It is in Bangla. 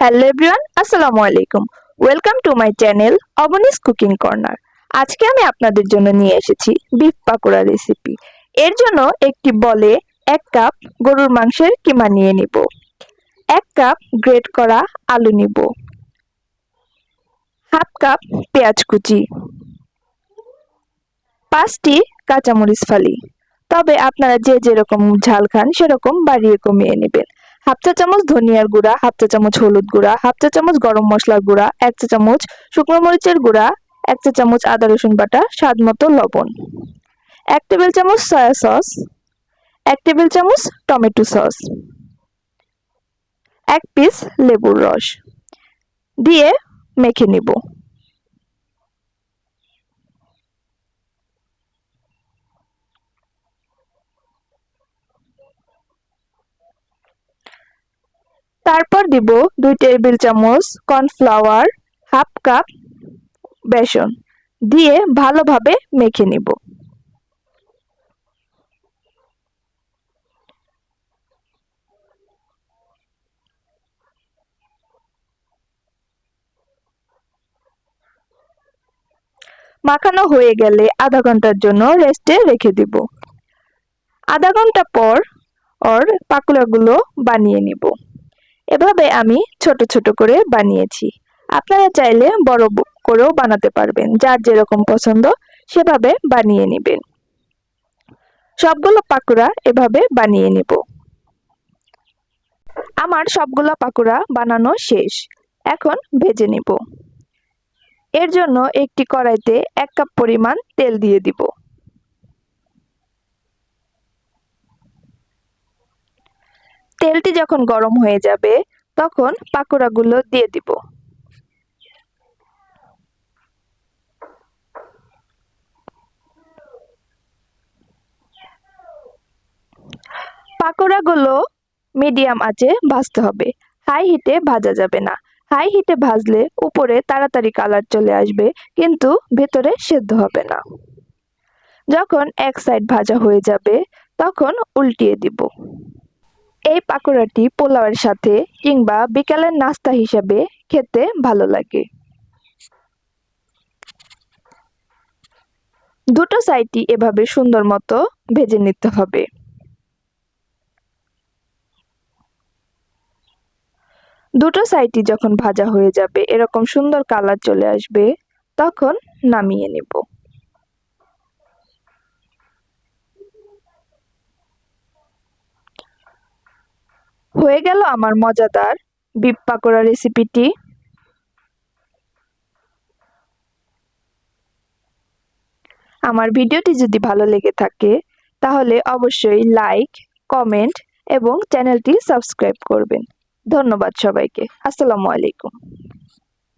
হ্যালো এভরিওয়ান আসসালামু আলাইকুম welcome to my channel Abani's cooking corner আজকে আমি আপনাদের জন্য নিয়ে এসেছি বিফ পাকোড়া রেসিপি এর জন্য একটি বলে এক কাপ গরুর মাংসের কিমা নিয়ে নিব। এক কাপ গ্রেট করা আলু নিব। হাফ কাপ পেঁয়াজ কুচি। পাঁচটি কাঁচামরিচ ফালি। তবে আপনারা যে যেরকম ঝাল খান, সেরকম বাড়িয়ে কমিয়ে নেবেন। হাফ চা চামচ ধনিয়ার গুঁড়া, হাফ চা চামচ হলুদ গুঁড়া, হাফ চা চামচ গরম মশলার গুঁড়া, এক চা চামচ শুকনো মরিচের গুঁড়া, এক চা চামচ আদা রসুন বাটা, স্বাদ মতো লবণ। এক টেবিল চামচ সয়া সস, এক টেবিল চামচ টমেটো সস, এক পিস লেবুর রস। দিয়ে মেখে নিব। তারপর দিব দুই টেবিল চামচ কর্নফ্লাওয়ার হাফ কাপ বেসন দিয়ে ভালোভাবে মেখে নিব। মাখানো হয়ে গেলে আধা ঘণ্টার জন্য রেস্টে রেখে দিব। আধা ঘণ্টা পর ওর পাকুড়াগুলো বানিয়ে নিব। এভাবে আমি ছোট ছোট করে বানিয়েছি। আপনারা চাইলে বড় করেও বানাতে পারবেন। যার যেরকম পছন্দ, সেভাবে বানিয়ে নেবেন। সবগুলো পাকুড়া এভাবে বানিয়ে নিব। আমার সবগুলো পাকুড়া বানানো শেষ। এখন ভেজে নিব। এর জন্য একটি কড়াইতে এক কাপ পরিমাণ তেল দিয়ে দিব। তেলটি যখন গরম হয়ে যাবে, তখন পাকোড়াগুলো দিয়ে দিব। পাকোড়াগুলো মিডিয়াম আঁচে ভাজতে হবে। হাই হিটে ভাজা যাবে না। হাই হিটে ভাজলে উপরে তাড়াতাড়ি কালার চলে আসবে, কিন্তু ভেতরে সেদ্ধ হবে না। যখন এক সাইড ভাজা হয়ে যাবে, তখন উল্টিয়ে দিব। এই পাকোড়াটি পোলাওয়ের সাথে কিংবা বিকালের নাস্তা হিসাবে খেতে ভালো লাগে। দুটো সাইডই এভাবে সুন্দর মতো ভেজে নিতে হবে। দুটো সাইডই যখন ভাজা হয়ে যাবে, এরকম সুন্দর কালার চলে আসবে, তখন নামিয়ে নেব। হয়ে গেল আমার মজাদার বিপ পাকোড়া রেসিপিটি আমার ভিডিওটি যদি ভালো লেগে থাকে, তাহলে অবশ্যই লাইক কমেন্ট এবং চ্যানেলটি সাবস্ক্রাইব করবেন। ধন্যবাদ সবাইকে। আসসালামু আলাইকুম।